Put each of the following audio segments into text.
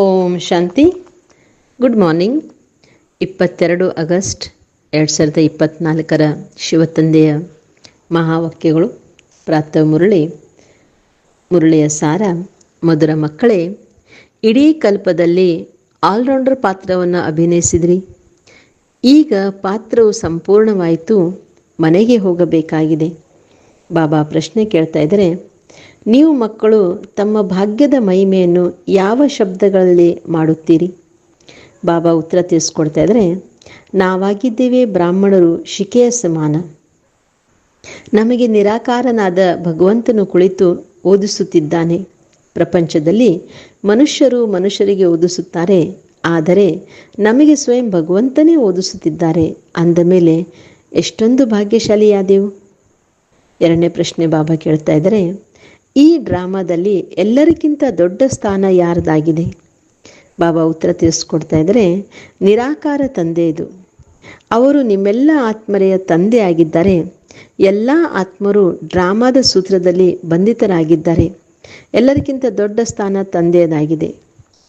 ಓಂ Shanti. Good morning ಇಪ್ಪತ್ತೆರಡು August ಎರಡು ಸಾವಿರದ ಇಪ್ಪತ್ತ್ನಾಲ್ಕರ ಶಿವತಂದೆಯ ಮಹಾವಾಕ್ಯಗಳು. ಪ್ರಾತಃ ಮುರಳಿ. ಮುರಳಿಯ ಸಾರ, ಮಧುರ ಮಕ್ಕಳೇ, ಇಡೀ ಕಲ್ಪದಲ್ಲಿ ಆಲ್ರೌಂಡರ್ ಪಾತ್ರವನ್ನು ಅಭಿನಯಿಸಿದ್ರಿ. ಈಗ ಪಾತ್ರವು ಸಂಪೂರ್ಣವಾಯಿತು, ಮನೆಗೆ ಹೋಗಬೇಕಾಗಿದೆ. ಬಾಬಾ ಪ್ರಶ್ನೆ ಕೇಳ್ತಾ ಇದ್ದಾರೆ ನೀವು ಮಕ್ಕಳು ತಮ್ಮ ಭಾಗ್ಯದ ಮಹಿಮೆಯನ್ನು ಯಾವ ಶಬ್ದಗಳಲ್ಲಿ ಮಾಡುತ್ತೀರಿ? ಬಾಬಾ ಉತ್ತರ ತಿಳಿಸ್ಕೊಡ್ತಾ ಇದ್ರೆ ನಾವಾಗಿದ್ದೇವೆ ಬ್ರಾಹ್ಮಣರು ಶಿಕೆಯ ಸಮಾನ. ನಮಗೆ ನಿರಾಕಾರನಾದ ಭಗವಂತನು ಕುಳಿತು ಓದಿಸುತ್ತಿದ್ದಾನೆ. ಪ್ರಪಂಚದಲ್ಲಿ ಮನುಷ್ಯರು ಮನುಷ್ಯರಿಗೆ ಓದಿಸುತ್ತಾರೆ, ಆದರೆ ನಮಗೆ ಸ್ವಯಂ ಭಗವಂತನೇ ಓದಿಸುತ್ತಿದ್ದಾರೆ. ಅಂದ ಮೇಲೆ, ಎಷ್ಟೊಂದು ಭಾಗ್ಯಶಾಲಿಯಾದೆವು? ಎರಡನೇ ಪ್ರಶ್ನೆ ಬಾಬಾ ಕೇಳ್ತಾ ಇದ್ದಾರೆ ಈ ಡ್ರಾಮಾದಲ್ಲಿ ಎಲ್ಲರಿಗಿಂತ ದೊಡ್ಡ ಸ್ಥಾನ ಯಾರದಾಗಿದೆ? ಬಾಬಾ ಉತ್ತರ ತಿಳಿಸ್ಕೊಡ್ತಾ ಇದ್ದಾರೆ, ನಿರಾಕಾರ ತಂದೆ ಇದು. ಅವರು ನಿಮ್ಮೆಲ್ಲ ಆತ್ಮರೆಯ ತಂದೆ ಆಗಿದ್ದಾರೆ. ಎಲ್ಲ ಆತ್ಮರು ಡ್ರಾಮಾದ ಸೂತ್ರದಲ್ಲಿ ಬಂಧಿತರಾಗಿದ್ದಾರೆ. ಎಲ್ಲರಿಗಿಂತ ದೊಡ್ಡ ಸ್ಥಾನ ತಂದೆಯದಾಗಿದೆ.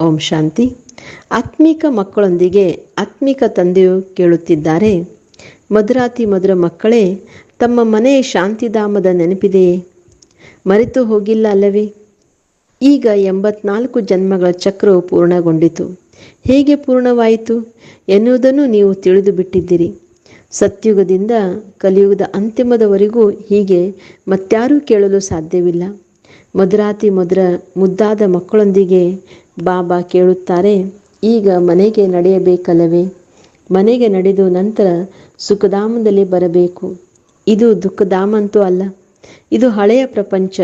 ಓಂ ಶಾಂತಿ. ಆತ್ಮಿಕ ಮಕ್ಕಳೊಂದಿಗೆ ಆತ್ಮಿಕ ತಂದೆಯು ಕೇಳುತ್ತಿದ್ದಾರೆ. ಮಧುರಾತಿ ಮಧುರ ಮಕ್ಕಳೇ, ತಮ್ಮ ಮನೆ ಶಾಂತಿಧಾಮದ ನೆನಪಿದೆಯೇ? ಮರೆತು ಹೋಗಿಲ್ಲ ಅಲ್ಲವೇ? ಈಗ ಎಂಬತ್ನಾಲ್ಕು ಜನ್ಮಗಳ ಚಕ್ರವು ಪೂರ್ಣಗೊಂಡಿತು. ಹೇಗೆ ಪೂರ್ಣವಾಯಿತು? ಎನ್ನುವುದನ್ನು ನೀವು ತಿಳಿದು ಬಿಟ್ಟಿದ್ದೀರಿ ಸತ್ಯುಗದಿಂದ ಕಲಿಯುಗದ ಅಂತಿಮದವರೆಗೂ ಹೀಗೆ ಮತ್ಯಾರೂ ಕೇಳಲು ಸಾಧ್ಯವಿಲ್ಲ. ಮಧುರಾತಿ ಮಧುರ ಮುದ್ದಾದ ಮಕ್ಕಳೊಂದಿಗೆ ಬಾಬಾ ಕೇಳುತ್ತಾರೆ, ಈಗ ಮನೆಗೆ ನಡೆಯಬೇಕಲ್ಲವೇ? ಮನೆಗೆ ನಡೆದು ನಂತರ ಸುಖಧಾಮದಲ್ಲಿ ಬರಬೇಕು. ಇದು ದುಃಖಧಾಮ ಅಂತೂ ಅಲ್ಲ. ಇದು ಹಳೆಯ ಪ್ರಪಂಚ,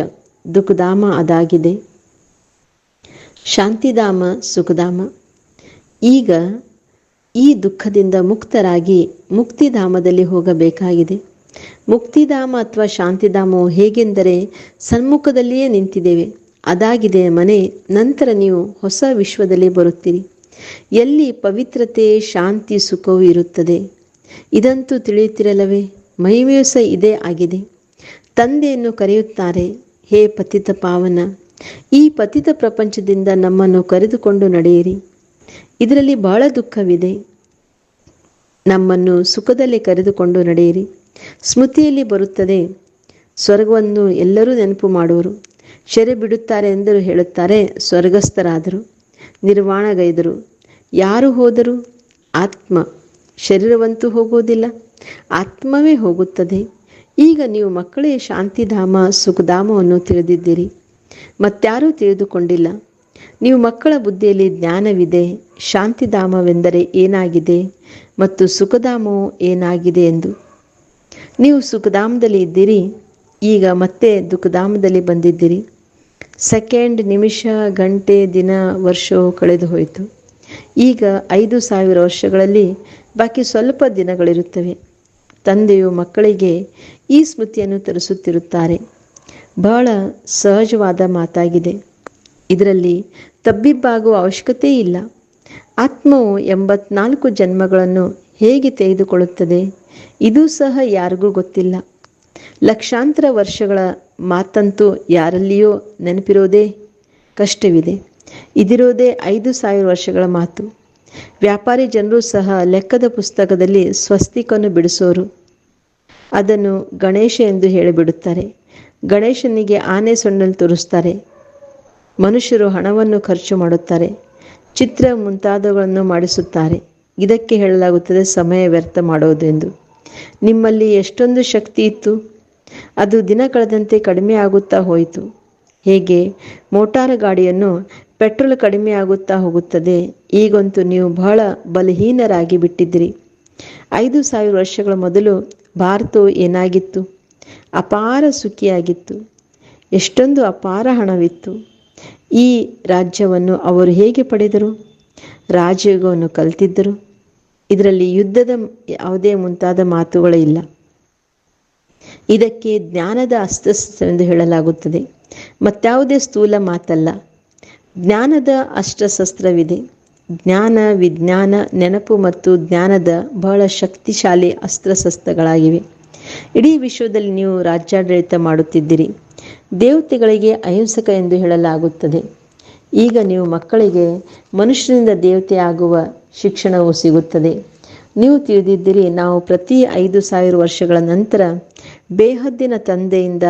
ದುಃಖಧಾಮ ಅದಾಗಿದೆ. ಶಾಂತಿಧಾಮ, ಸುಖಧಾಮ. ಈಗ ಈ ದುಃಖದಿಂದ ಮುಕ್ತರಾಗಿ ಮುಕ್ತಿಧಾಮದಲ್ಲಿ ಹೋಗಬೇಕಾಗಿದೆ. ಮುಕ್ತಿಧಾಮ ಅಥವಾ ಶಾಂತಿಧಾಮವು ಹೇಗೆಂದರೆ ಸನ್ಮುಖದಲ್ಲಿಯೇ ನಿಂತಿದ್ದೇವೆ. ಅದಾಗಿದೆ ಮನೆ, ನಂತರ ನೀವು ಹೊಸ ವಿಶ್ವದಲ್ಲಿ ಬರುತ್ತೀರಿ. ಎಲ್ಲಿ ಪವಿತ್ರತೆ, ಶಾಂತಿ, ಸುಖವೂ ಇರುತ್ತದೆ. ಇದಂತೂ ತಿಳಿಯುತ್ತಿರಲ್ಲವೇ ಮಹಿಮೆಯೂ ಸಹ ಇದೇ ಆಗಿದೆ. ತಂದೆಯನ್ನು ಕರೆಯುತ್ತಾರೆ, ಹೇ ಪತಿತ ಪಾವನ, ಈ ಪತಿತ ಪ್ರಪಂಚದಿಂದ ನಮ್ಮನ್ನು ಕರೆದುಕೊಂಡು ನಡೆಯಿರಿ. ಇದರಲ್ಲಿ ಬಹಳ ದುಃಖವಿದೆ. ನಮ್ಮನ್ನು ಸುಖದಲ್ಲಿ ಕರೆದುಕೊಂಡು ನಡೆಯಿರಿ. ಸ್ಮೃತಿಯಲ್ಲಿ ಬರುತ್ತದೆ, ಸ್ವರ್ಗವನ್ನು ಎಲ್ಲರೂ ನೆನಪು ಮಾಡುವರು. ಶೆರೆ ಬಿಡುತ್ತಾರೆ ಎಂದರು ಹೇಳುತ್ತಾರೆ ಸ್ವರ್ಗಸ್ಥರಾದರು. ನಿರ್ವಾಣಗೈದರು. ಯಾರು ಹೋದರು? ಆತ್ಮ. ಶರೀರವಂತೂ ಹೋಗುವುದಿಲ್ಲ. ಆತ್ಮವೇ ಹೋಗುತ್ತದೆ. ಈಗ ನೀವು ಮಕ್ಕಳೇ ಶಾಂತಿಧಾಮ, ಸುಖಧಾಮವನ್ನು ತಿಳಿದಿದ್ದೀರಿ. ಮತ್ತಾರೂ ತಿಳಿದುಕೊಂಡಿಲ್ಲ. ನೀವು ಮಕ್ಕಳ ಬುದ್ಧಿಯಲ್ಲಿ ಜ್ಞಾನವಿದೆ, ಶಾಂತಿಧಾಮವೆಂದರೆ ಏನಾಗಿದೆ ಮತ್ತು ಸುಖಧಾಮವು ಏನಾಗಿದೆ ಎಂದು. ನೀವು ಸುಖಧಾಮದಲ್ಲಿ ಇದ್ದೀರಿ, ಈಗ ಮತ್ತೆ ದುಃಖಧಾಮದಲ್ಲಿ ಬಂದಿದ್ದೀರಿ. ಸೆಕೆಂಡ್ ನಿಮಿಷ, ಗಂಟೆ, ದಿನ, ವರ್ಷವು ಕಳೆದು ಹೋಯಿತು. ಈಗ ಐದು ಸಾವಿರ ವರ್ಷಗಳಲ್ಲಿ, ಬಾಕಿ ಸ್ವಲ್ಪ ದಿನಗಳಿರುತ್ತವೆ. ತಂದೆಯು ಮಕ್ಕಳಿಗೆ ಈ ಸ್ಮೃತಿಯನ್ನು ತರಿಸುತ್ತಿರುತ್ತಾರೆ. ಬಹಳ ಸಹಜವಾದ ಮಾತಾಗಿದೆ. ಇದರಲ್ಲಿ ತಬ್ಬಿಬ್ಬಾಗುವ ಅವಶ್ಯಕತೆ ಇಲ್ಲ. ಆತ್ಮವು ಎಂಬತ್ನಾಲ್ಕು ಜನ್ಮಗಳನ್ನು ಹೇಗೆ ತೆಗೆದುಕೊಳ್ಳುತ್ತದೆ? ಇದು ಸಹ ಯಾರಿಗೂ ಗೊತ್ತಿಲ್ಲ. ಲಕ್ಷಾಂತರ ವರ್ಷಗಳ ಮಾತಂತೂ ಯಾರಲ್ಲಿಯೋ ನೆನಪಿರೋದೇ ಕಷ್ಟವಿದೆ. ಇದಿರೋದೇ ಐದು ಸಾವಿರ ವರ್ಷಗಳ ಮಾತು. ವ್ಯಾಪಾರಿ ಜನರು ಸಹ ಲೆಕ್ಕದ ಪುಸ್ತಕದಲ್ಲಿ ಸ್ವಸ್ತಿಕನ್ನು ಬಿಡಿಸೋರು. ಅದನ್ನು ಗಣೇಶ ಎಂದು ಹೇಳಿಬಿಡುತ್ತಾರೆ. ಗಣೇಶನಿಗೆ ಆನೆ ಸೊಣ್ಣಲ್ಲಿ ತೋರಿಸ್ತಾರೆ. ಮನುಷ್ಯರು ಹಣವನ್ನು ಖರ್ಚು ಮಾಡುತ್ತಾರೆ. ಚಿತ್ರ ಮುಂತಾದವುಗಳನ್ನು ಮಾಡಿಸುತ್ತಾರೆ. ಇದಕ್ಕೆ ಹೇಳಲಾಗುತ್ತದೆ, ಸಮಯ ವ್ಯರ್ಥ ಮಾಡೋದೆಂದು ನಿಮ್ಮಲ್ಲಿ ಎಷ್ಟೊಂದು ಶಕ್ತಿ ಇತ್ತು? ಅದು ದಿನ ಕಳೆದಂತೆ ಕಡಿಮೆ ಆಗುತ್ತಾ ಹೋಯಿತು. ಹೇಗೆ? ಮೋಟಾರ್ ಗಾಡಿಯನ್ನು ಪೆಟ್ರೋಲ್ ಕಡಿಮೆ ಆಗುತ್ತಾ ಹೋಗುತ್ತದೆ. ಈಗಂತೂ ನೀವು ಬಹಳ ಬಲಹೀನರಾಗಿ ಬಿಟ್ಟಿದ್ದೀರಿ. ಐದು ಸಾವಿರ ವರ್ಷಗಳ ಮೊದಲು ಭಾರತವು ಏನಾಗಿತ್ತು? ಅಪಾರ ಸುಖಿಯಾಗಿತ್ತು. ಎಷ್ಟೊಂದು ಅಪಾರ ಹಣವಿತ್ತು. ಈ ರಾಜ್ಯವನ್ನು ಅವರು ಹೇಗೆ ಪಡೆದರು? ರಾಜಯೋಗವನ್ನು ಕಲಿತಿದ್ದರು. ಇದರಲ್ಲಿ ಯುದ್ಧದ ಯಾವುದೇ ಮುಂತಾದ ಮಾತುಗಳೇ ಇಲ್ಲ. ಇದಕ್ಕೆ ಜ್ಞಾನದ ಅಸ್ತ್ರಶಸ್ತ್ರವೆಂದು ಹೇಳಲಾಗುತ್ತದೆ. ಮತ್ತಾವುದೇ ಸ್ಥೂಲ ಮಾತಲ್ಲ. ಜ್ಞಾನದ ಅಸ್ತ್ರಶಸ್ತ್ರವಿದೆ. ಜ್ಞಾನ, ವಿಜ್ಞಾನ, ನೆನಪು ಮತ್ತು ಜ್ಞಾನದ ಬಹಳ ಶಕ್ತಿಶಾಲಿ ಅಸ್ತ್ರಶಸ್ತ್ರಗಳಾಗಿವೆ. ಇಡೀ ವಿಶ್ವದಲ್ಲಿ ನೀವು ರಾಜ್ಯಾಡಳಿತ ಮಾಡುತ್ತಿದ್ದೀರಿ. ದೇವತೆಗಳಿಗೆ ಅಹಿಂಸಕ ಎಂದು ಹೇಳಲಾಗುತ್ತದೆ. ಈಗ ನೀವು ಮಕ್ಕಳಿಗೆ ಮನುಷ್ಯನಿಂದ ದೇವತೆ ಆಗುವ ಶಿಕ್ಷಣವು ಸಿಗುತ್ತದೆ. ನೀವು ತಿಳಿದಿದ್ದೀರಿ, ನಾವು ಪ್ರತಿ ಐದು ಸಾವಿರ ವರ್ಷಗಳ ನಂತರ ಬೇಹದ್ದಿನ ತಂದೆಯಿಂದ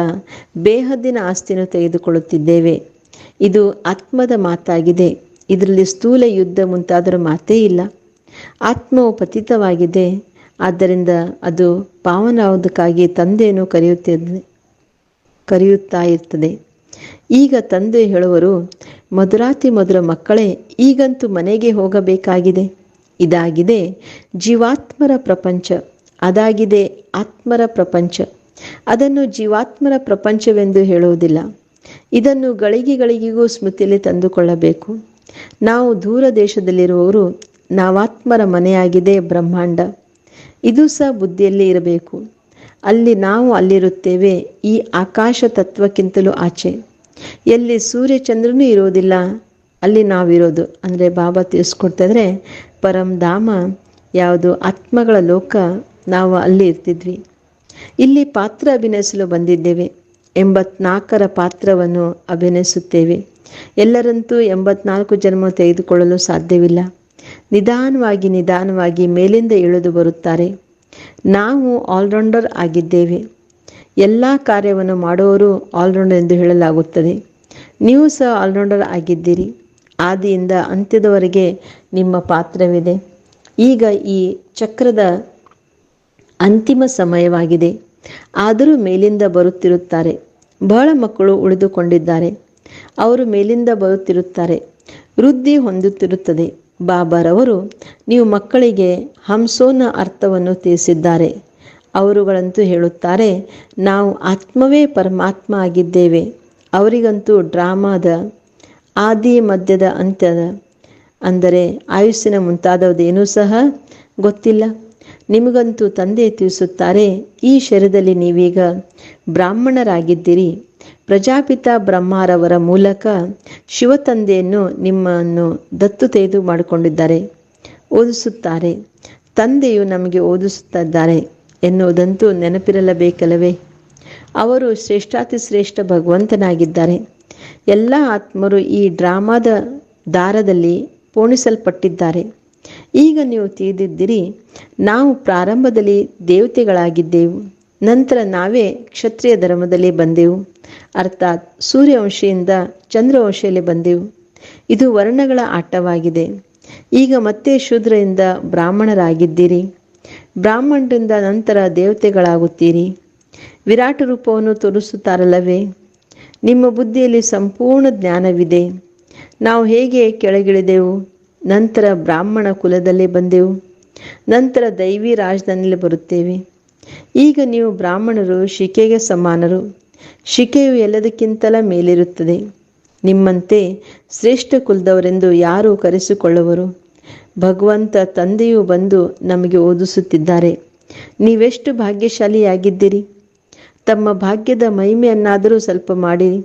ಬೇಹದ್ದಿನ ಆಸ್ತಿಯನ್ನು ತೆಗೆದುಕೊಳ್ಳುತ್ತಿದ್ದೇವೆ. ಇದು ಆತ್ಮದ ಮಾತಾಗಿದೆ. ಇದರಲ್ಲಿ ಸ್ಥೂಲ ಯುದ್ಧ ಮುಂತಾದರ ಮಾತೇ ಇಲ್ಲ. ಆತ್ಮವು ಪತಿತವಾಗಿದೆ. ಆದ್ದರಿಂದ ಅದು ಪಾವನಾವುದಕ್ಕಾಗಿ ತಂದೆಯನ್ನು ಕರೆಯುತ್ತಿದೆ ಕರೆಯುತ್ತಾ ಇರ್ತದೆ. ಈಗ ತಂದೆ ಹೇಳುವರು, ಮಧುರಾತಿ ಮಧುರ ಮಕ್ಕಳೇ, ಈಗಂತೂ ಮನೆಗೆ ಹೋಗಬೇಕಾಗಿದೆ. ಇದಾಗಿದೆ ಜೀವಾತ್ಮರ ಪ್ರಪಂಚ. ಅದಾಗಿದೆ ಆತ್ಮರ ಪ್ರಪಂಚ. ಅದನ್ನು ಜೀವಾತ್ಮರ ಪ್ರಪಂಚವೆಂದು ಹೇಳುವುದಿಲ್ಲ. ಇದನ್ನು ಗಳಿಗೆ ಗಳಿಗೆಗೂ ಸ್ಮೃತಿಯಲ್ಲಿ ತಂದುಕೊಳ್ಳಬೇಕು. ನಾವು ದೂರ ದೇಶದಲ್ಲಿರುವವರು ನಾವಾತ್ಮರ ಮನೆಯಾಗಿದೆ ಬ್ರಹ್ಮಾಂಡ. ಇದು ಸಹ ಬುದ್ಧಿಯಲ್ಲಿ ಇರಬೇಕು. ಅಲ್ಲಿ ನಾವು ಅಲ್ಲಿರುತ್ತೇವೆ ಈ ಆಕಾಶ ತತ್ವಕ್ಕಿಂತಲೂ ಆಚೆ. ಎಲ್ಲಿ ಸೂರ್ಯ ಚಂದ್ರನೂ ಇರೋದಿಲ್ಲ ಅಲ್ಲಿ ನಾವಿರೋದು. ಅಂದರೆ ಬಾಬಾ ತಿಳಿಸ್ಕೊಡ್ತಿದ್ರೆ ಪರಂಧಾಮ ಯಾವುದು ಆತ್ಮಗಳ ಲೋಕ, ನಾವು ಅಲ್ಲಿ ಇರ್ತಿದ್ವಿ. ಇಲ್ಲಿ ಪಾತ್ರ ಅಭಿನಯಿಸಲು ಬಂದಿದ್ದೇವೆ. ಎಂಬತ್ನಾಲ್ಕರ ಪಾತ್ರವನ್ನು ಅಭಿನಯಿಸುತ್ತೇವೆ. ಎಲ್ಲರಂತೂ ಎಂಬತ್ನಾಲ್ಕು ಜನ್ಮ ತೆಗೆದುಕೊಳ್ಳಲು ಸಾಧ್ಯವಿಲ್ಲ. ನಿಧಾನವಾಗಿ ನಿಧಾನವಾಗಿ ಮೇಲಿಂದ ಇಳಿದು ಬರುತ್ತಾರೆ. ನಾವು ಆಲ್ರೌಂಡರ್ ಆಗಿದ್ದೇವೆ. ಎಲ್ಲ ಕಾರ್ಯವನ್ನು ಮಾಡುವವರು ಆಲ್ರೌಂಡರ್ ಎಂದು ಹೇಳಲಾಗುತ್ತದೆ. ನೀವು ಸಹ ಆಲ್ರೌಂಡರ್ ಆಗಿದ್ದೀರಿ. ಆದಿಯಿಂದ ಅಂತ್ಯದವರೆಗೆ ನಿಮ್ಮ ಪಾತ್ರವಿದೆ. ಈಗ ಈ ಚಕ್ರದ ಅಂತಿಮ ಸಮಯವಾಗಿದೆ. ಆದರೂ ಮೇಲಿಂದ ಬರುತ್ತಿರುತ್ತಾರೆ. ಬಹಳ ಮಕ್ಕಳು ಉಳಿದುಕೊಂಡಿದ್ದಾರೆ. ಅವರು ಮೇಲಿಂದ ಬರುತ್ತಿರುತ್ತಾರೆ. ವೃದ್ಧಿ ಹೊಂದುತ್ತಿರುತ್ತದೆ. ಬಾಬಾರವರು, ನೀವು ಮಕ್ಕಳಿಗೆ ಹಂಸೋನ ಅರ್ಥವನ್ನು ತಿಳಿಸಿದ್ದಾರೆ. ಅವರುಗಳಂತೂ ಹೇಳುತ್ತಾರೆ, ನಾವು ಆತ್ಮವೇ ಪರಮಾತ್ಮ ಆಗಿದ್ದೇವೆ. ಅವರಿಗಂತೂ ಡ್ರಾಮಾದ ಆದಿ ಮಧ್ಯದ ಅಂತ್ಯದ ಅಂದರೆ ಆಯುಸ್ಸಿನ ಮುಂತಾದವದೇನೂ ಸಹ ಗೊತ್ತಿಲ್ಲ. ನಿಮಗಂತೂ ತಂದೆ ತಿಳಿಸುತ್ತಾರೆ, ಈ ಶರದಲ್ಲಿ ನೀವೀಗ ಬ್ರಾಹ್ಮಣರಾಗಿದ್ದೀರಿ. ಪ್ರಜಾಪಿತ ಬ್ರಹ್ಮಾರವರ ಮೂಲಕ ಶಿವತಂದೆಯನ್ನು ನಿಮ್ಮನ್ನು ದತ್ತು ತೆಗೆದು ಮಾಡಿಕೊಂಡಿದ್ದಾರೆ. ಓದಿಸುತ್ತಾರೆ. ತಂದೆಯು ನಮಗೆ ಓದಿಸುತ್ತಿದ್ದಾರೆ ಎನ್ನುವುದಂತೂ ನೆನಪಿರಲಬೇಕಲ್ಲವೇ? ಅವರು ಶ್ರೇಷ್ಠಾತಿ ಶ್ರೇಷ್ಠ ಭಗವಂತನಾಗಿದ್ದಾರೆ. ಎಲ್ಲ ಆತ್ಮರು ಈ ಡ್ರಾಮಾದ ದಾರದಲ್ಲಿ ಪೋಣಿಸಲ್ಪಟ್ಟಿದ್ದಾರೆ. ಈಗ ನೀವು ತಿಳಿದಿದ್ದೀರಿ, ನಾವು ಪ್ರಾರಂಭದಲ್ಲಿ ದೇವತೆಗಳಾಗಿದ್ದೆವು, ನಂತರ ನಾವೇ ಕ್ಷತ್ರಿಯ ಧರ್ಮದಲ್ಲಿ ಬಂದೆವು. ಅರ್ಥಾತ್ ಸೂರ್ಯವಂಶಿಯಿಂದ ಚಂದ್ರವಂಶಿಯಲ್ಲಿ ಬಂದೆವು. ಇದು ವರ್ಣಗಳ ಆಟವಾಗಿದೆ. ಈಗ ಮತ್ತೆ ಶೂದ್ರರಿಂದ ಬ್ರಾಹ್ಮಣರಾಗಿದ್ದೀರಿ. ಬ್ರಾಹ್ಮಣರಿಂದ ನಂತರ ದೇವತೆಗಳಾಗುತ್ತೀರಿ. ವಿರಾಟ ರೂಪವನ್ನು ತೋರಿಸುತ್ತಾರಲ್ಲವೇ? ನಿಮ್ಮ ಬುದ್ಧಿಯಲ್ಲಿ ಸಂಪೂರ್ಣ ಜ್ಞಾನವಿದೆ. ನಾವು ಹೇಗೆ ಕೆಳಗಿಳಿದೆವು? ನಂತರ ಬ್ರಾಹ್ಮಣ ಕುಲದಲ್ಲಿ ಬಂದೆವು. ನಂತರ ದೈವಿ ರಾಜಧಾನಿಯಲ್ಲಿ ಬರುತ್ತೇವೆ. ಈಗ ನೀವು ಬ್ರಾಹ್ಮಣರು ಶಿಕೆಗೆ ಸಮಾನರು. ಶಿಕೆಯು ಎಲ್ಲದಕ್ಕಿಂತಲ ಮೇಲಿರುತ್ತದೆ. ನಿಮ್ಮಂತೆ ಶ್ರೇಷ್ಠ ಕುಲದವರೆಂದು ಯಾರು ಕರೆಸಿಕೊಳ್ಳುವರು. ಭಗವಂತ ತಂದೆಯು ಬಂದು ನಮಗೆ ಓದಿಸುತ್ತಿದ್ದಾರೆ. ನೀವೆಷ್ಟು ಭಾಗ್ಯಶಾಲಿಯಾಗಿದ್ದೀರಿ? ತಮ್ಮ ಭಾಗ್ಯದ ಮಹಿಮೆಯನ್ನಾದರೂ ಸ್ವಲ್ಪ ಮಾಡಿರಿ.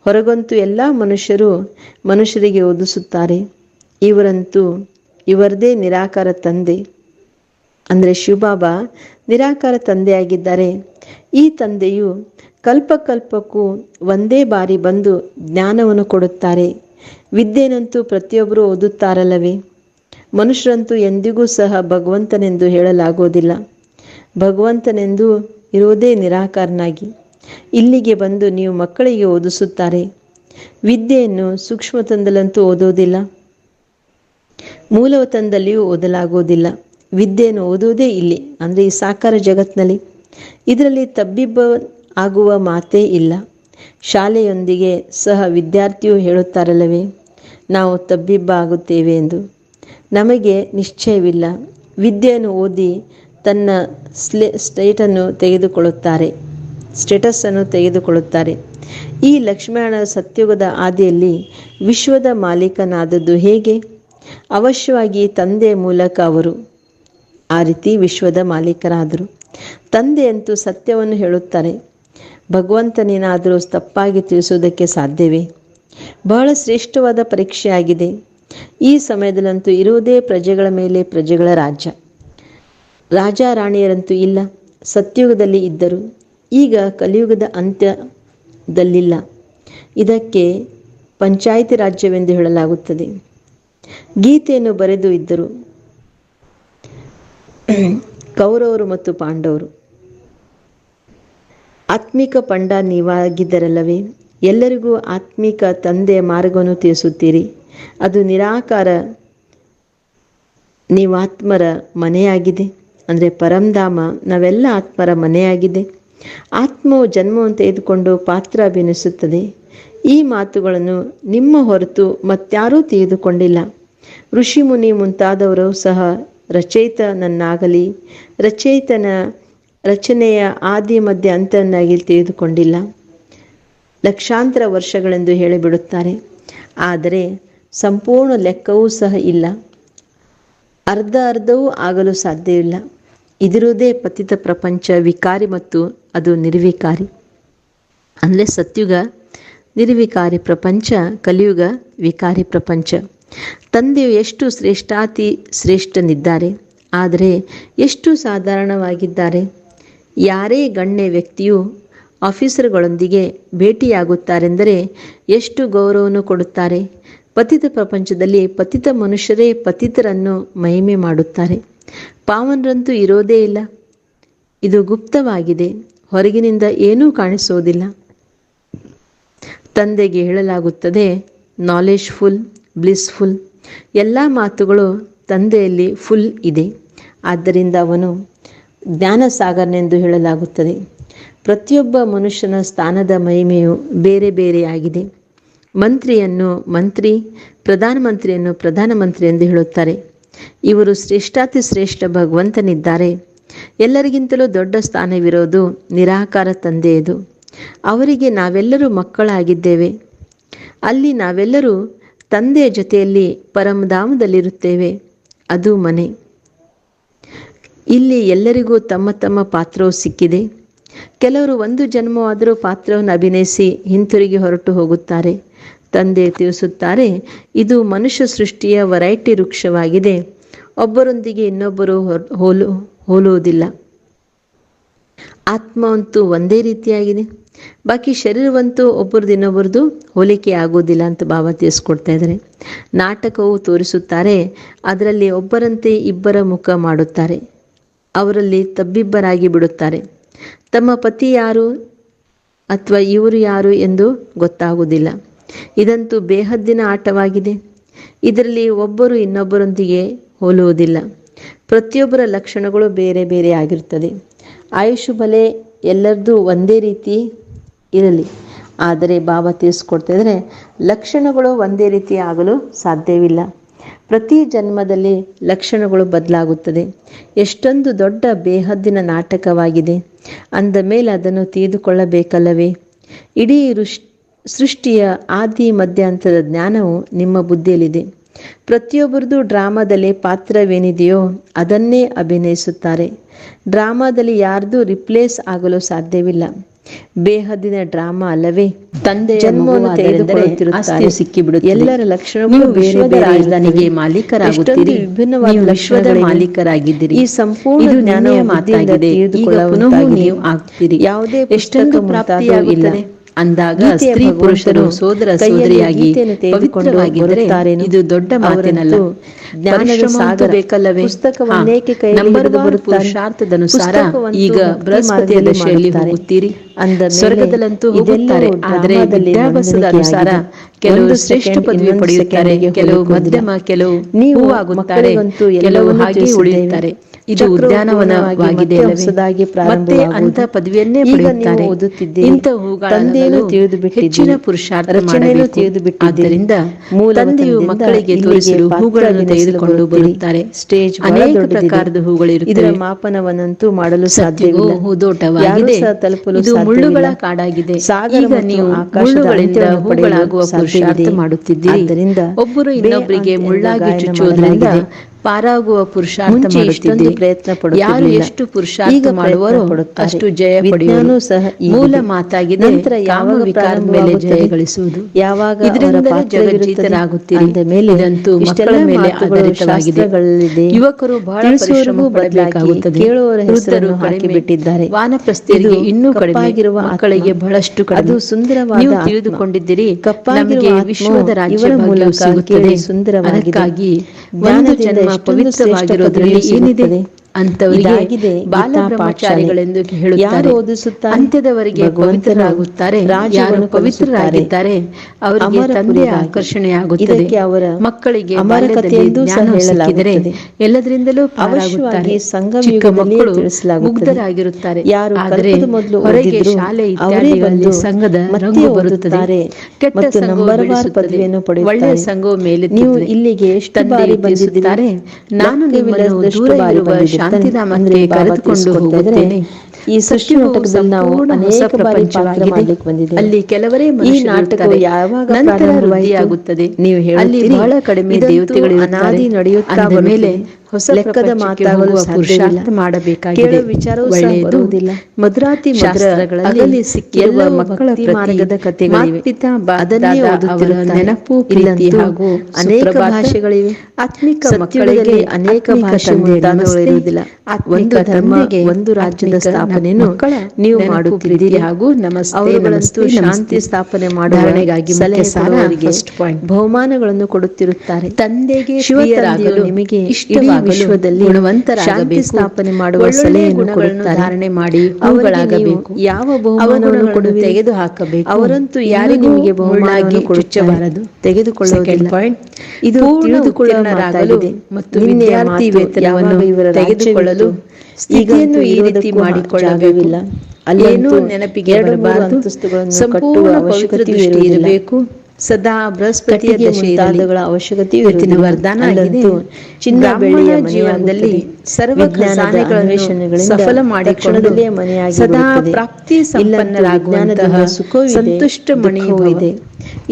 ಹೊರಗಂತೂ ಎಲ್ಲ ಮನುಷ್ಯರು ಮನುಷ್ಯರಿಗೆ ಓದಿಸುತ್ತಾರೆ. ಇವರಂತೂ ಇವರದೇ ನಿರಾಕಾರ ತಂದೆ. ಅಂದರೆ ಶಿವಬಾಬಾ ನಿರಾಕಾರ ತಂದೆಯಾಗಿದ್ದಾರೆ. ಈ ತಂದೆಯು ಕಲ್ಪಕಲ್ಪಕ್ಕೂ ಒಂದೇ ಬಾರಿ ಬಂದು ಜ್ಞಾನವನ್ನು ಕೊಡುತ್ತಾರೆ. ವಿದ್ಯೆನಂತೂ ಪ್ರತಿಯೊಬ್ಬರೂ ಓದುತ್ತಾರಲ್ಲವೇ? ಮನುಷ್ಯರಂತೂ ಎಂದಿಗೂ ಸಹ ಭಗವಂತನೆಂದು ಹೇಳಲಾಗೋದಿಲ್ಲ ಭಗವಂತನೆಂದು ಇರೋದೇ ನಿರಾಕಾರನಾಗಿ. ಇಲ್ಲಿಗೆ ಬಂದು ನೀವು ಮಕ್ಕಳಿಗೆ ಓದಿಸುತ್ತಾರೆ. ವಿದ್ಯೆಯನ್ನು ಸೂಕ್ಷ್ಮತಂದಲಂತೂ ಓದೋದಿಲ್ಲ ಮೂಲವತಂದಲ್ಲಿಯೂ ಓದಲಾಗುವುದಿಲ್ಲ. ವಿದ್ಯೆಯನ್ನು ಓದುವುದೇ ಇಲ್ಲಿ, ಅಂದರೆ ಈ ಸಾಕಾರ ಜಗತ್ತಿನಲ್ಲಿ ಇದರಲ್ಲಿ ತಬ್ಬಿಬ್ಬ ಆಗುವ ಮಾತೇ ಇಲ್ಲ. ಶಾಲೆಯೊಂದಿಗೆ ಸಹ ವಿದ್ಯಾರ್ಥಿಯು ಹೇಳುತ್ತಾರಲ್ಲವೇ, ನಾವು ತಬ್ಬಿಬ್ಬ ಆಗುತ್ತೇವೆ ಎಂದು. ನಮಗೆ ನಿಶ್ಚಯವಿಲ್ಲ. ವಿದ್ಯೆಯನ್ನು ಓದಿ ತನ್ನ ಸ್ಲೆ, ಸ್ಟೇಟನ್ನು ತೆಗೆದುಕೊಳ್ಳುತ್ತಾರೆ ಸ್ಟೇಟಸ್ಸನ್ನು ತೆಗೆದುಕೊಳ್ಳುತ್ತಾರೆ. ಈ ಲಕ್ಷ್ಮಣ ಸತ್ಯುಗದ ಆದಿಯಲ್ಲಿ ವಿಶ್ವದ ಮಾಲೀಕನಾದದ್ದು ಹೇಗೆ? ಅವಶ್ಯವಾಗಿ ತಂದೆ ಮೂಲಕ ಅವರು ಆ ರೀತಿ ವಿಶ್ವದ ಮಾಲೀಕರಾದರು. ತಂದೆ ಅಂತೂ ಸತ್ಯವನ್ನು ಹೇಳುತ್ತಾರೆ. ಭಗವಂತನೇನಾದರೂ ತಪ್ಪಾಗಿ ತಿಳಿಸುವುದಕ್ಕೆ ಸಾಧ್ಯವೇ? ಬಹಳ ಶ್ರೇಷ್ಠವಾದ ಪರೀಕ್ಷೆಯಾಗಿದೆ. ಈ ಸಮಯದಲ್ಲಂತೂ ಇರುವುದೇ ಪ್ರಜೆಗಳ ಮೇಲೆ ಪ್ರಜೆಗಳ ರಾಜ್ಯ. ರಾಜ ರಾಣಿಯರಂತೂ ಇಲ್ಲ. ಸತ್ಯುಗದಲ್ಲಿ ಇದ್ದರು. ಈಗ ಕಲಿಯುಗದ ಅಂತ್ಯದಲ್ಲಿಲ್ಲ. ಇದಕ್ಕೆ ಪಂಚಾಯಿತಿ ರಾಜ್ಯವೆಂದು ಹೇಳಲಾಗುತ್ತದೆ. ಗೀತೆಯನ್ನು ಬರೆದು ಇದ್ದರು. ಕೌರವರು ಮತ್ತು ಪಾಂಡವರು. ಆತ್ಮಿಕ ಪಂಡ ನೀವಾಗಿದ್ದರಲ್ಲವೇ? ಎಲ್ಲರಿಗೂ ಆತ್ಮಿಕ ತಂದೆಯ ಮಾರ್ಗವನ್ನು ತಿಳಿಸುತ್ತೀರಿ. ಅದು ನಿರಾಕಾರ ನೀವಾತ್ಮರ ಮನೆಯಾಗಿದೆ. ಅಂದರೆ ಪರಂಧಾಮ, ನಾವೆಲ್ಲ ಆತ್ಮರ ಮನೆಯಾಗಿದೆ. ಆತ್ಮವು ಜನ್ಮವನ್ನು ತೆಗೆದುಕೊಂಡು ಪಾತ್ರ ಅಭಿನಯಿಸುತ್ತದೆ. ಈ ಮಾತುಗಳನ್ನು ನಿಮ್ಮ ಹೊರತು ಮತ್ಯಾರೂ ತೆಗೆದುಕೊಂಡಿಲ್ಲ ಋಷಿಮುನಿ ಮುಂತಾದವರು ಸಹ ರಚಯಿತನನ್ನಾಗಲಿ, ರಚಯಿತನ ರಚನೆಯ ಆದಿ ಮಧ್ಯ ಅಂತನಾಗಿ ತಿಳಿದುಕೊಂಡಿಲ್ಲ. ಲಕ್ಷಾಂತರ ವರ್ಷಗಳೆಂದು ಹೇಳಿಬಿಡುತ್ತಾರೆ. ಆದರೆ ಸಂಪೂರ್ಣ ಲೆಕ್ಕವೂ ಸಹ ಇಲ್ಲ. ಅರ್ಧ ಅರ್ಧವೂ ಆಗಲು ಸಾಧ್ಯವಿಲ್ಲ. ಇದಿರುವುದೇ ಪತಿತ ಪ್ರಪಂಚ ವಿಕಾರಿ ಮತ್ತು ಅದು ನಿರ್ವಿಕಾರಿ. ಅಂದರೆ ಸತ್ಯುಗ ನಿರ್ವಿಕಾರಿ ಪ್ರಪಂಚ, ಕಲಿಯುಗ ವಿಕಾರಿ ಪ್ರಪಂಚ. ತಂದೆಯು ಎಷ್ಟು ಶ್ರೇಷ್ಠಾತಿ ಶ್ರೇಷ್ಠನಿದ್ದಾರೆ, ಆದರೆ ಎಷ್ಟು ಸಾಧಾರಣವಾಗಿದ್ದಾರೆ? ಯಾರೇ ಗಣ್ಯ ವ್ಯಕ್ತಿಯು ಆಫೀಸರ್ಗಳೊಂದಿಗೆ ಭೇಟಿಯಾಗುತ್ತಾರೆಂದರೆ ಎಷ್ಟು ಗೌರವವನ್ನು ಕೊಡುತ್ತಾರೆ? ಪತಿತ ಪ್ರಪಂಚದಲ್ಲಿ ಪತಿತ ಮನುಷ್ಯರೇ ಪತಿತರನ್ನು ಮಹಿಮೆ ಮಾಡುತ್ತಾರೆ. ಪಾವನರಂತೂ ಇರೋದೇ ಇಲ್ಲ. ಇದು ಗುಪ್ತವಾಗಿದೆ. ಹೊರಗಿನಿಂದ ಏನೂ ಕಾಣಿಸುವುದಿಲ್ಲ. ತಂದೆಗೆ ಹೇಳಲಾಗುತ್ತದೆ ನಾಲೆಜ್ ಫುಲ್ ಬ್ಲಿಸ್ಫುಲ್, ಎಲ್ಲ ಮಾತುಗಳು ತಂದೆಯಲ್ಲಿ ಫುಲ್ ಇದೆ. ಆದ್ದರಿಂದ ಅವನು ಜ್ಞಾನಸಾಗರನೆಂದು ಹೇಳಲಾಗುತ್ತದೆ. ಪ್ರತಿಯೊಬ್ಬ ಮನುಷ್ಯನ ಸ್ಥಾನದ ಮಹಿಮೆಯು ಬೇರೆ ಬೇರೆಯಾಗಿದೆ ಮಂತ್ರಿಯನ್ನು ಮಂತ್ರಿ, ಪ್ರಧಾನಮಂತ್ರಿಯನ್ನು ಪ್ರಧಾನಮಂತ್ರಿ ಎಂದು ಹೇಳುತ್ತಾರೆ. ಇವರು ಶ್ರೇಷ್ಠಾತಿ ಶ್ರೇಷ್ಠ ಭಗವಂತನಿದ್ದಾರೆ. ಎಲ್ಲರಿಗಿಂತಲೂ ದೊಡ್ಡ ಸ್ಥಾನವಿರೋದು ನಿರಾಕಾರ ತಂದೆಯದು. ಅವರಿಗೆ ನಾವೆಲ್ಲರೂ ಮಕ್ಕಳಾಗಿದ್ದೇವೆ. ಅಲ್ಲಿ ನಾವೆಲ್ಲರೂ ತಂದೆಯ ಜೊತೆಯಲ್ಲಿ ಪರಮಧಾಮದಲ್ಲಿರುತ್ತೇವೆ. ಅದು ಮನೆ. ಇಲ್ಲಿ ಎಲ್ಲರಿಗೂ ತಮ್ಮ ತಮ್ಮ ಪಾತ್ರವು ಸಿಕ್ಕಿದೆ. ಕೆಲವರು ಒಂದು ಜನ್ಮವಾದರೂ ಪಾತ್ರವನ್ನು ಅಭಿನಯಿಸಿ ಹಿಂತಿರುಗಿ ಹೊರಟು ಹೋಗುತ್ತಾರೆ. ತಂದೆ ತಿಳಿಸುತ್ತಾರೆ, ಇದು ಮನುಷ್ಯ ಸೃಷ್ಟಿಯ ವರೈಟಿ ವೃಕ್ಷವಾಗಿದೆ. ಒಬ್ಬರೊಂದಿಗೆ ಇನ್ನೊಬ್ಬರು ಹೋಲು, ಹೋಲುವುದಿಲ್ಲ. ಆತ್ಮವಂತೂ ಒಂದೇ ರೀತಿಯಾಗಿದೆ. ಬಾಕಿ ಶರೀರವಂತೂ ಒಬ್ಬರದ್ದು ಇನ್ನೊಬ್ಬರದು ಹೋಲಿಕೆ ಆಗೋದಿಲ್ಲ ಅಂತ ಭಾವ ತಿಳಿಸ್ಕೊಡ್ತಾ ಇದ್ದಾರೆ. ನಾಟಕವು ತೋರಿಸುತ್ತಾರೆ, ಅದರಲ್ಲಿ ಒಬ್ಬರಂತೆ ಇಬ್ಬರ ಮುಖ ಮಾಡುತ್ತಾರೆ, ಅವರಲ್ಲಿ ತಬ್ಬಿಬ್ಬರಾಗಿ ಬಿಡುತ್ತಾರೆ. ತಮ್ಮ ಪತಿ ಯಾರು ಅಥವಾ ಇವರು ಯಾರು ಎಂದು ಗೊತ್ತಾಗುವುದಿಲ್ಲ. ಇದಂತೂ ಬೇಹದ್ದಿನ ಆಟವಾಗಿದೆ. ಇದರಲ್ಲಿ ಒಬ್ಬರು ಇನ್ನೊಬ್ಬರೊಂದಿಗೆ ಹೋಲುವುದಿಲ್ಲ. ಪ್ರತಿಯೊಬ್ಬರ ಲಕ್ಷಣಗಳು ಬೇರೆ ಬೇರೆ ಆಗಿರುತ್ತದೆ. ಆಯುಷು ಬಲೆ ಎಲ್ಲರದ್ದು ಒಂದೇ ರೀತಿ ಇರಲಿ. ಆದರೆ ಬಾಬಾ ತಿಳಿಸ್ಕೊಡ್ತಾ ಇದ್ದಾರೆ, ಲಕ್ಷಣಗಳು ಒಂದೇ ರೀತಿ ಆಗಲು ಸಾಧ್ಯವಿಲ್ಲ. ಪ್ರತಿ ಜನ್ಮದಲ್ಲಿ ಲಕ್ಷಣಗಳು ಬದಲಾಗುತ್ತದೆ. ಎಷ್ಟೊಂದು ದೊಡ್ಡ ಬೇಹದ್ದಿನ ನಾಟಕವಾಗಿದೆ. ಅಂದ ಮೇಲೆ ಅದನ್ನು ತಿಳಿದುಕೊಳ್ಳಬೇಕಲ್ಲವೇ? ಇಡೀ ಸೃಷ್ಟಿಯ ಆದಿ ಮಧ್ಯಾಂತದ ಜ್ಞಾನವು ನಿಮ್ಮ ಬುದ್ಧಿಯಲ್ಲಿದೆ. ಪ್ರತಿಯೊಬ್ಬರದು ಡ್ರಾಮಾದಲ್ಲಿ ಪಾತ್ರವೇನಿದೆಯೋ ಅದನ್ನೇ ಅಭಿನಯಿಸುತ್ತಾರೆ ಡ್ರಾಮಾದಲ್ಲಿ ಯಾರ್ದು ರಿಪ್ಲೇಸ್ ಆಗಲು ಸಾಧ್ಯವಿಲ್ಲ ಬೇಹದ್ದಿನ ಡ್ರಾಮಾ ಅಲ್ಲವೇ ತಂದೆ ಜನ್ಮವನ್ನು ತೆಗೆದುಕೊಳ್ಳುತ್ತಿರುತ್ತಾರೆ ಆಸ್ತಿಯು ಎಲ್ಲರ ಲಕ್ಷಣಗಳು ವಿಶ್ವದ ರಾಜಧಾನಿಗೆ. ಮಾಲೀಕರಾಗುತ್ತೀರಿ. ವಿಭಿನ್ನವಾದ ವಿಶ್ವದ. ಮಾಲೀಕರಾಗಿದ್ದೀರಿ. ಈ ಸಂಪೂರ್ಣ ಜ್ಞಾನ ಮಾತಾಗಿದೆ. ಈಗ ಪುನಃ ನೀವು ಆಗ್ತೀರಿ. ಯಾವುದೇ ಎಷ್ಟೊಂದು ಪ್ರಾಪ್ತಿಯಾಗುತ್ತದೆ. ಅಂದಾಗ ಸ್ತ್ರೀ ಪುರುಷರು ಸೋದರ ಸೋದರಿಯಾಗಿ ಪವಿತ್ರವಾಗಿದ್ದರೆ ಇದು ದೊಡ್ಡ ಮಾತಿನಲ್ಲ. ಜ್ಞಾನದ ಬೇಕಲ್ಲವೇ? ಪುರುಷಾರ್ಥದನುಸಾರ ಈಗ ಬೃಹಸ್ಪತಿಯ ದಶೆಯಲ್ಲಿ. ಹೋಗುತ್ತೀರಿ. ಸ್ವರ್ಗದಲ್ಲಂತೂ ಹೋಗುತ್ತಾರೆ. ಆದರೆ ವಿದ್ಯಾಭ್ಯಾಸದ ಅನುಸಾರ ಕೆಲವು ಶ್ರೇಷ್ಠ ಪದವಿ ಪಡೆಯುತ್ತಾರೆ. ಕೆಲವು ಮಧ್ಯಮ ಕೆಲವು ನೀವು ಆಗುತ್ತಾರೆ ಕೆಲವು ಹಾಗೆ. ಉಳಿಯುತ್ತಾರೆ. ಇದು ಉದ್ಯಾನವನವಾಗಿದೆ? ಮತ್ತೆ ಅಂತ ಪದವಿಯನ್ನೇ ಪಡೆಯುತ್ತಾರೆ. ಇಂಥ ಹೂಗಾಳನಗಳು ತಿಳಿದು. ಹೆಚ್ಚಿನ ಪುರುಷಾರ್ಥ. ತಿಳಿದು. ಆದ್ದರಿಂದ ತಂದೆಯು ಮಕ್ಕಳಿಗೆ ತೋರಿಸಲು ಹೂಗಳನ್ನು ತೆಗೆದುಕೊಂಡು ಬರುತ್ತಾರೆ ಸ್ಟೇಜ್ ಅನೇಕ. ಪ್ರಕಾರದ ಹೂಗಳಿರುತ್ತವೆ ಇದರ ಮಾಪನವನ್ನಂತೂ ಮಾಡಲು ಸಾಧ್ಯವೋ ಸಾಧ್ಯವಿಲ್ಲ ಹೂದೋಟವಾಗಿದೆ ತಲುಪಲು ಇದು ಮುಳ್ಳುಗಳ ಕಾಡಾಗಿದೆ ಈಗ ನೀವು ಮುಳ್ಳುಗಳಿಂದ ಹೂಗಳಾಗುವ. ಪುರುಷಾರ್ಥ ಮಾಡುತ್ತಿದ್ದೀರಿ ಒಬ್ಬರು ಇನ್ನೊಬ್ಬರಿಗೆ ಮುಳ್ಳಾಗಿ ಚುಚ್ಚುವುದರಿಂದ. ಪಾರಾಗುವ ಪುರುಷಾರ್ಥ ಮಾಡುತ್ತಿದ್ದೀರಿ ಪ್ರಯತ್ನ ಯಾರು ಎಷ್ಟು ಪುರುಷಾರ್ಥ ಮಾಡುವರೋ ಅಷ್ಟು ಜಯ ವಿಜ್ಞಾನವೂ ಸಹ ಮೂಲ ಮಾತಾಗಿದೆ ನಂತರ ಕಾಮ ವಿಕಾರದ ವಿಕಾರ ಮೇಲೆ? ಜಯ ಗಳಿಸುವುದು ಯಾವಾಗ ಪಾತ್ರವಿರುತ್ತದೆ? ಜಗಜ್ಜೀತರಾಗುತ್ತೀರಿ ಮೇಲೆ ಇದಂತೂ ಮಕ್ಕಳ ಮೇಲೆ ಆಧಾರಿತವಾಗಿದೆ ಯುವಕರು ಬಹಳ ಪರಿಶ್ರಮ ಪಡಬೇಕಾಗುತ್ತದೆ ಕೇಳುವವರ ವೃದ್ಧರು ಹೆಸರನ್ನು ಹಾಕಿ ಬಿಟ್ಟಿದ್ದಾರೆ. ವಾನಪ್ರಸ್ಥರಿಗೆ ಇನ್ನೂ ಕಡಿಮೆ ಆಗಿರುವ ಆತ್ಮ. ಮಕ್ಕಳಿಗೆ ಬಹಳಷ್ಟು ಕಡಿಮೆ ಅದು ಸುಂದರವಾದ ನೀವು. ತಿಳಿದುಕೊಂಡಿದ್ದೀರಿ ಕಪ್ಪಾಗಿರುವ ವಿಶ್ವದ ರಾಜ್ಯ ಮೂಲಕ ಸಿಗುತ್ತದೆ. ಅದಕ್ಕಾಗಿ ಒಂದು ಜನ್ಮ ಪವಿತ್ರವಾಗಿರೋದ್ರಲ್ಲಿ ಏನಿದೆ. ಅಂತವರಿಗೆ ಇದಾಗಿದೆ ಬಾಲ ಗೀತಾ ಹೇಳುತ್ತಾರೆ? ಅಂತ್ಯದವರೆಗೆ ಪವಿತ್ರರಾಗುತ್ತಾರೆ. ಯಾರು ಪವಿತ್ರರಾಗಿದ್ದಾರೆ? ಅವರಿಗೆ ತಂದೆ ತಂದೆಯ. ಆಕರ್ಷಣೆಯಾಗುತ್ತದೆ. ಅವರ ಮಕ್ಕಳಿಗೆ ಸಿಕ್ಕಿದರೆ ಎಲ್ಲದರಿಂದಲೂ ಅವಶ್ಯವಾಗಿ ಚಿಕ್ಕ ಮಕ್ಕಳು. ಮುಗ್ಧರಾಗಿರುತ್ತಾರೆ. ಯಾರು ಆದರೆ ಮೊದಲು ಹೊರಗೆ ಶಾಲೆ ಅವರೇ ಇತ್ಯಾದಿಗಳಲ್ಲಿ ಸಂಘದ ರಂಗು ಬರುತ್ತದೆ. ಕೆಟ್ಟ. ಪದವಿಯನ್ನು. ಒಳ್ಳೆಯ ಸಂಘವು ಮೇಲೆ ನೀವು ಇಲ್ಲಿಗೆ ಎಷ್ಟು ಬಾರಿ ಬಂದಿದ್ದಾರೆ? ನಾನು ನಿಮ್ಮನ್ನು ದೂರ ಇರುವ. ಶಾಂತಿಧಾಮಕ್ಕೆ ಕರೆದುಕೊಂಡು ಹೋಗುತ್ತೇನೆ ಈ ಸೃಷ್ಟಿ ನಾಟಕದಲ್ಲಿ ನಾವು ಅನೇಕ ಪ್ರಪಂಚವಾಗಿದೆ. ಬಂದಿದ್ದೇವೆ. ಅಲ್ಲಿ ಕೆಲವರೇ ಈ ನಾಟಕ. ಯಾವಾಗ ನಂತರ? ವೃದ್ಧಿಯಾಗುತ್ತದೆ. ನೀವು ಅಲ್ಲಿ ಬಹಳ ಕಡಿಮೆ ದೇವತೆಗಳು ಅನಾದಿ ನಡೆಯುತ್ತಾ ಮೇಲೆ. ಹೊಸ ಲೆಕ್ಕದ ಮಾತಾಗಲು ಸಾಧ್ಯವಿಲ್ಲ. ಪುರುಷಾರ್ಥ ಮಾಡಬೇಕಾಗಿದೆ. ವಿಚಾರವೂ. ಬರುವುದಿಲ್ಲ. ಮಧುರಾತಿ ಸಿಕ್ಕಿ ಸಿಕ್ಕಿರುವ ಮಕ್ಕಳ ಮಾರ್ಗದ ಕಥೆಗಳಿವೆ. ಅದನ್ನೇ. ಓದುತ್ತಿರುತ್ತಾರೆ. ನೆನಪು, ಪ್ರೀತಿ ಹಾಗೂ ಅನೇಕ ಭಾಷೆಗಳಿವೆ ಆತ್ಮಿಕ ಮಕ್ಕಳಿಗೆ ಅನೇಕ ಭಾಷೆ. ಇರುವುದಿಲ್ಲ ಒಂದು ಧರ್ಮ ಒಂದು ರಾಜ್ಯದ ಸ್ಥಾಪನೆಯನ್ನು ನೀವು ಮಾಡುತ್ತಿದ್ದೀರಿ ಹಾಗೂ ನಮಸ್ತೆ, ನಮಸ್ತು ಶಾಂತಿ ಸ್ಥಾಪನೆ ಮುಖ್ಯ ಸಲಹೆ. ಬಹುಮಾನಗಳನ್ನು ಕೊಡುತ್ತಿರುತ್ತಾರೆ ತಂದೆಗೆ ಶಿವ ನಿಮಗೆ ಇಷ್ಟವಾಗಲು, ವಿಶ್ವದಲ್ಲಿ ಗುಣವಂತರಾಗಬೇಕು. ಶಾಂತಿ ಸ್ಥಾಪನೆ ಮಾಡುವ ಸಲಹೆಯನ್ನು ಧಾರಣೆ ಮಾಡಿ ಅವುಗಳಾಗಬೇಕು ಯಾವ ಬಹುಮಾನವನ್ನು? ತೆಗೆದು ಹಾಕಬೇಕು. ಅವರಂತೂ ನಿಮಗೆ ಬಹುಮಾನವನ್ನು. ತೆಗೆದುಕೊಳ್ಳುವುದಿಲ್ಲ ಇದು. ಮತ್ತು ವಿದ್ಯಾರ್ಥಿ ವೇತನವನ್ನು ತೆಗೆದುಕೊಳ್ಳಲು ಸ್ಥಿತಿಯನ್ನು ಈ ರೀತಿ ಇರೋದಕ್ಕೂ ಮಾಡಿಕೊಳ್ಳಬೇಕು ಜಾಗವಿಲ್ಲ. ಅಲ್ಲಂತೂ ನೆನಪಿಗೆ ಬರಬಾರದು ಸಂಪೂರ್ಣ ಪವಿತ್ರ ದೃಷ್ಟಿ ಇರಬೇಕು ಸದಾ ಬೃಹಸ್ಪತಿಯ ಕಟ್ಟಿಗೆ ಅವಶ್ಯಕತೆ. ಮುಂತಾದವುಗಳ ಅವಶ್ಯಕತೆಯೂ ಇವತ್ತಿನ. ವರದಾನ ಆಗಿದೆ ಚಿನ್ನ ಬೆಳ್ಳಿಯ ಜೀವನದಲ್ಲಿ. ಸರ್ವ ಖಜಾನೆಗಳನ್ನು ಸಫಲ ಮಾಡಿಕೊಂಡು ಮನೆಯಾಗಿ ಸದಾ ಪ್ರಾಪ್ತಿ ಸಂಪನ್ನರಾಗುವಂತಹ ಸಂತುಷ್ಟ ಮಣಿಯೂ ಇದೆ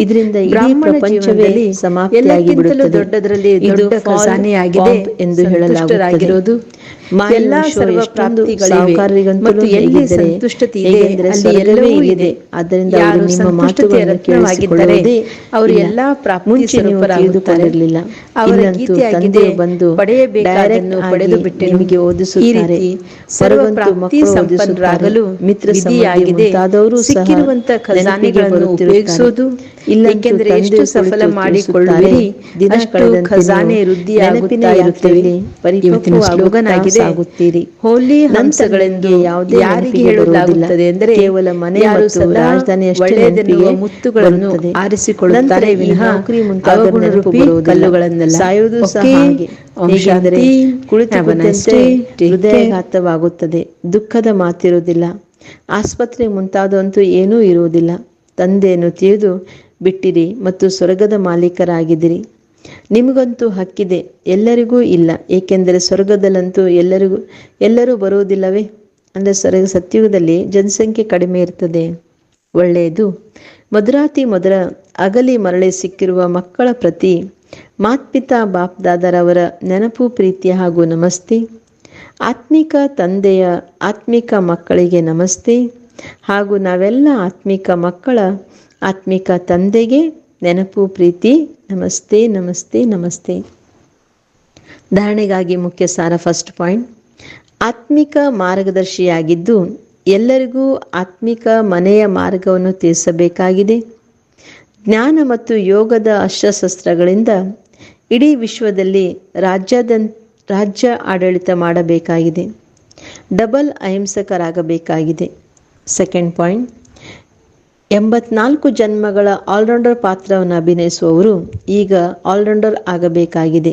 ಇದರಿಂದ ಇಡೀ ಪ್ರಪಂಚವೇ ಸಮಾಪ್ತಿಯಾಗಿ ಬಿಡುತ್ತದೆ ದೊಡ್ಡದರಲ್ಲಿ ದೊಡ್ಡ ಖಜಾನೆಯಾಗಿದೆ ಎಂದು. ಹೇಳಲಾಗುತ್ತದೆ. ಎಲ್ಲಾ ಸರ್ವ ಪ್ರಾಪ್ತಿಗಳಿವೆ. ಎಲ್ಲಿ ಸಂತುಷ್ಟತೆ ಇದೆ, ಅಲ್ಲಿ ಎಲ್ಲವೂ ಇದೆ. ಆದ್ದರಿಂದ ಅವರು ನಿಮ್ಮ ಮಾತುಗಳನ್ನು ಅವರು ಎಲ್ಲಾ ಪ್ರಾಪ್ತಿ ಸ್ವರೂಪರಾಗುತ್ತಾರೆ. ಅವರ ಗೀತೆಯಾಗಿದೆ, ಬಂದು ಪಡೆಯಬೇಕಾದ ಪಡೆದು ಆಗಿ ಬಿಟ್ಟೆನು. ನಿಮಗೆ ಓದಿಸುತ್ತಾರೆ ರೀತಿ ಸರ್ವ ಹೊರಗಂತೂ ಪ್ರಾಪ್ತಿ ಮಕ್ಕಳು ಸಂಪನ್ನರಾಗಲು ಮಿತ್ರ ವಿಧಿಯಾಗಿದೆ. ಮುಂತಾದವರು ಸಹ ಖಜಾನೆಗಳನ್ನು ಬರುತ್ತಿರುತ್ತಾರೆ. ಏಕೆಂದರೆ ಎಷ್ಟು ಸಫಲ ಮಾಡಿಕೊಳ್ಳುವಿರಿ ತಿಳಿಸುತ್ತಾರೆ. ದಿನ ಅಷ್ಟು ಖಜಾನೆ ವೃದ್ಧಿಯಾಗುತ್ತಾ ಇರುತ್ತವೆ ಸಾಗುತ್ತೀರಿ. ಹೋಲಿ ಹಂಸಗಳೆಂದು ಯಾವುದೇ ಯಾರಿಗೆ ಹೇಳಲಾಗುತ್ತದೆ. ಎಂದರೆ ಕೇವಲ ಮನೆ ಮತ್ತು ರಾಜಧಾನಿಯಷ್ಟೇ ಮುತ್ತುಗಳನ್ನು ಆರಿಸಿಕೊಳ್ಳುತ್ತಾರೆ ವಿನಃ. ಕಲ್ಲುಗಳನ್ನಲ್ಲ ಸಾಯುವುದು ಸಹ ಹೇಗೆಂದರೆ ಶಾಂತಿ. ಕುಳಿತು Have a nice ಕೂತಂತೆ day. Take care. ಹೃದಯಾಘಾತವಾಗುತ್ತದೆ ದುಃಖದ ಮಾತಿರುವುದಿಲ್ಲ ಆಸ್ಪತ್ರೆ ಮುಂತಾದಂತೂ ಏನೂ ಇರುವುದಿಲ್ಲ ತಂದೆಯನ್ನು ತಿಳಿದು ಬಿಟ್ಟಿರಿ ಮತ್ತು ಸ್ವರ್ಗದ ಮಾಲೀಕರಾಗಿದ್ದೀರಿ. ನಿಮಗಂತೂ ಹಕ್ಕಿದೆ, ಎಲ್ಲರಿಗೂ ಇಲ್ಲ. ಏಕೆಂದರೆ ಸ್ವರ್ಗದಲ್ಲಂತೂ ಎಲ್ಲರಿಗೂ, ಎಲ್ಲರೂ ಬರುವುದಿಲ್ಲವೇ? ಅಂದರೆ ಸ್ವರ್ಗ ಸತ್ಯುಗದಲ್ಲಿ ಜನಸಂಖ್ಯೆ ಕಡಿಮೆ ಇರ್ತದೆ. ಒಳ್ಳೆಯದು. ಮಧುರಾತಿ ಮೊದಲ ಅಗಲಿ ಮರಳಿ ಸಿಕ್ಕಿರುವ ಮಕ್ಕಳ ಪ್ರತಿ ಮಾತ್ಪಿತಾ ಬಾಪ್ದಾದರವರ ನೆನಪು ಪ್ರೀತಿ ಹಾಗೂ ನಮಸ್ತೆ. ಆತ್ಮಿಕ ತಂದೆಯ ಆತ್ಮಿಕ ಮಕ್ಕಳಿಗೆ ನಮಸ್ತೆ. ಹಾಗೂ ನಾವೆಲ್ಲ ಆತ್ಮಿಕ ಮಕ್ಕಳ ಆತ್ಮಿಕ ತಂದೆಗೆ ನೆನಪು, ಪ್ರೀತಿ, ನಮಸ್ತೆ ನಮಸ್ತೆ ನಮಸ್ತೆ. ಧಾರಣೆಗಾಗಿ ಮುಖ್ಯ ಸಾರ ಫಸ್ಟ್ ಪಾಯಿಂಟ್ ಆತ್ಮಿಕ ಮಾರ್ಗದರ್ಶಿಯಾಗಿದ್ದು ಎಲ್ಲರಿಗೂ ಆತ್ಮಿಕ ಮನೆಯ ಮಾರ್ಗವನ್ನು ತಿಳಿಸಬೇಕಾಗಿದೆ. ಜ್ಞಾನ ಮತ್ತು ಯೋಗದ ಅಸ್ತ್ರಶಸ್ತ್ರಗಳಿಂದ ಇಡೀ ವಿಶ್ವದಲ್ಲಿ ರಾಜ್ಯದ ರಾಜ್ಯ ಆಡಳಿತ ಮಾಡಬೇಕಾಗಿದೆ. ಡಬಲ್ ಅಹಿಂಸಕರಾಗಬೇಕಾಗಿದೆ. ಸೆಕೆಂಡ್ ಪಾಯಿಂಟ್ ಎಂಬತ್ನಾಲ್ಕು ಜನ್ಮಗಳ ಆಲ್ರೌಂಡರ್ ಪಾತ್ರವನ್ನು ಅಭಿನಯಿಸುವವರು ಈಗ ಆಲ್ರೌಂಡರ್ ಆಗಬೇಕಾಗಿದೆ.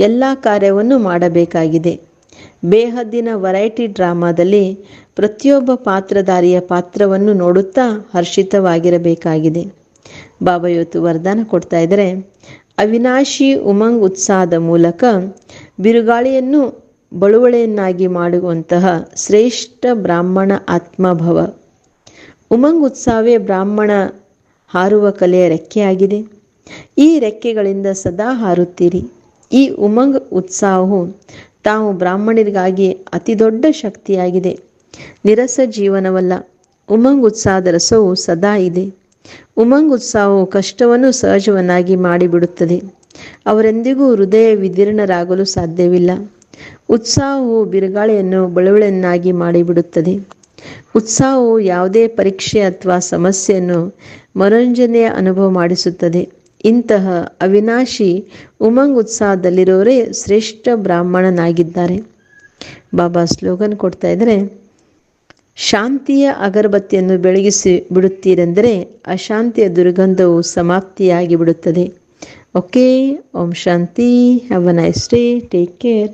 ಎಲ್ಲ ಕಾರ್ಯವನ್ನು ಮಾಡಬೇಕಾಗಿದೆ. ಬೇಹದ್ದಿನ ವರೈಟಿ ಡ್ರಾಮಾದಲ್ಲಿ ಪ್ರತಿಯೊಬ್ಬ ಪಾತ್ರಧಾರಿಯ ಪಾತ್ರವನ್ನು ನೋಡುತ್ತಾ ಹರ್ಷಿತವಾಗಿರಬೇಕಾಗಿದೆ. ಬಾಬಾ ಇವತ್ತು ವರದಾನ ಕೊಡ್ತಾ ಇದ್ದಾರೆ, ಅವಿನಾಶಿ ಉಮಂಗ್ ಉತ್ಸಾಹದ ಮೂಲಕ ಬಿರುಗಾಳಿಯನ್ನು ಬಳುವಳೆಯನ್ನಾಗಿ ಮಾಡುವಂತಹ ಶ್ರೇಷ್ಠ ಬ್ರಾಹ್ಮಣ ಆತ್ಮಭವ ಉಮಂಗ್ ಉತ್ಸಾಹವೇ ಬ್ರಾಹ್ಮಣ ಹಾರುವ ಕಲೆಯ ರೆಕ್ಕೆಯಾಗಿದೆ. ಈ ರೆಕ್ಕೆಗಳಿಂದ ಸದಾ ಹಾರುತ್ತೀರಿ. ಈ ಉಮಂಗ್ ಉತ್ಸಾಹವು ತಾವು ಬ್ರಾಹ್ಮಣರಿಗಾಗಿ ಅತಿ ದೊಡ್ಡ ಶಕ್ತಿಯಾಗಿದೆ. ನಿರಸ ಜೀವನವಲ್ಲ, ಉಮಂಗ್ ಉತ್ಸಾಹದ ರಸವು ಸದಾ ಇದೆ. ಉಮಂಗ್ ಉತ್ಸಾಹವು ಕಷ್ಟವನ್ನು ಸಹಜವನ್ನಾಗಿ ಮಾಡಿಬಿಡುತ್ತದೆ. ಅವರೆಂದಿಗೂ ಹೃದಯ ವಿದೀರ್ಣರಾಗಲು ಸಾಧ್ಯವಿಲ್ಲ. ಉತ್ಸಾಹವು ಬಿರುಗಾಳಿಯನ್ನು ಬಳುವಳೆಯನ್ನಾಗಿ ಮಾಡಿಬಿಡುತ್ತದೆ. ಉತ್ಸಾಹವು ಯಾವುದೇ ಪರೀಕ್ಷೆ ಅಥವಾ ಸಮಸ್ಯೆಯನ್ನು ಮನೋರಂಜನೆಯ ಅನುಭವ ಮಾಡಿಸುತ್ತದೆ. ಇಂತಹ ಅವಿನಾಶಿ ಉಮಂಗ್ ಉತ್ಸಾಹದಲ್ಲಿರೋರೇ ಶ್ರೇಷ್ಠ ಬ್ರಾಹ್ಮಣನಾಗಿದ್ದಾರೆ. ಬಾಬಾ ಸ್ಲೋಗನ್ ಕೊಡ್ತಾ ಇದ್ದಾರೆ, ಶಾಂತಿಯ ಅಗರಬತ್ತಿಯನ್ನು ಬೆಳಗಿಸಿ ಬಿಡುತ್ತೀರೆಂದರೆ ಅಶಾಂತಿಯ ದುರ್ಗಂಧವು ಸಮಾಪ್ತಿಯಾಗಿ ಬಿಡುತ್ತದೆ okay, Om Shanti, have a nice day, take care.